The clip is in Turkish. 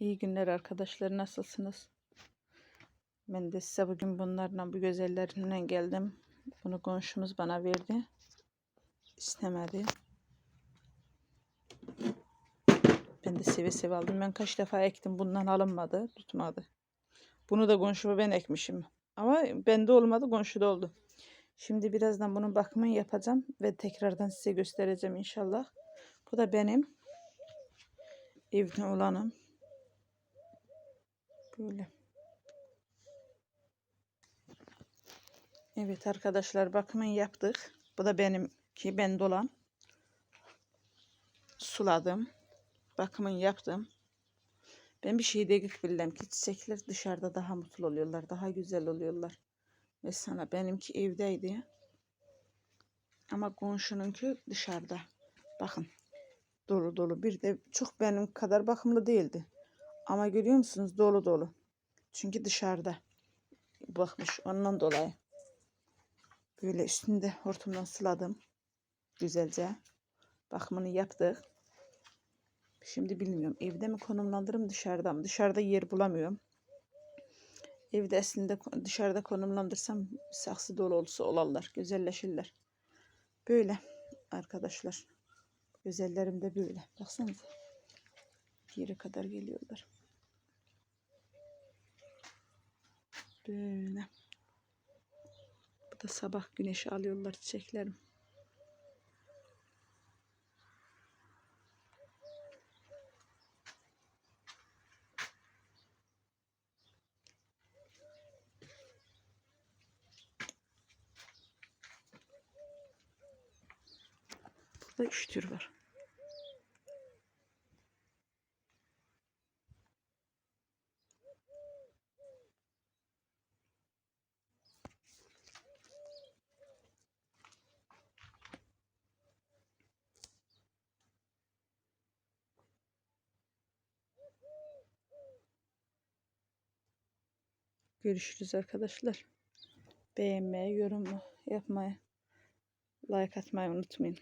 İyi günler arkadaşlar. Nasılsınız? Ben de size bugün bunlarla bu güzellerinden geldim. Bunu komşumuz bana verdi. İstemedi. Ben de seve seve aldım. Ben kaç defa ektim. Bundan alınmadı. Tutmadı. Bunu da komşuma ben ekmişim. Ama bende olmadı. Komşuda oldu. Şimdi birazdan bunun bakımını yapacağım. Ve tekrardan size göstereceğim inşallah. Bu da benim evde olanım. Böyle. Evet arkadaşlar bakımını yaptık. Bu da benimki ben dolan. Suladım. Bakımını yaptım. Ben bir şey de bildim ki çiçekler dışarıda daha mutlu oluyorlar. Daha güzel oluyorlar. Mesela benimki evdeydi. Ama komşununki dışarıda. Bakın. Dolu dolu. Bir de çok benim kadar bakımlı değildi. Ama görüyor musunuz? Dolu dolu. Çünkü dışarıda. Bakmış ondan dolayı. Böyle üstünde hortumdan suladım. Güzelce. Bakımını yaptık. Şimdi bilmiyorum. Evde mi konumlandırırım dışarıda mı? Dışarıda yer bulamıyorum. Evde aslında dışarıda konumlandırsam saksı dolu olsa olarlar. Güzelleşirler. Böyle arkadaşlar. Güzellerim de böyle. Baksanıza. Yere kadar geliyorlar. Böyle. Bu da sabah güneşi alıyorlar çiçeklerim. Burada üç tür var. Görüşürüz arkadaşlar. Beğenmeyi, yorum yapmayı, like atmayı unutmayın.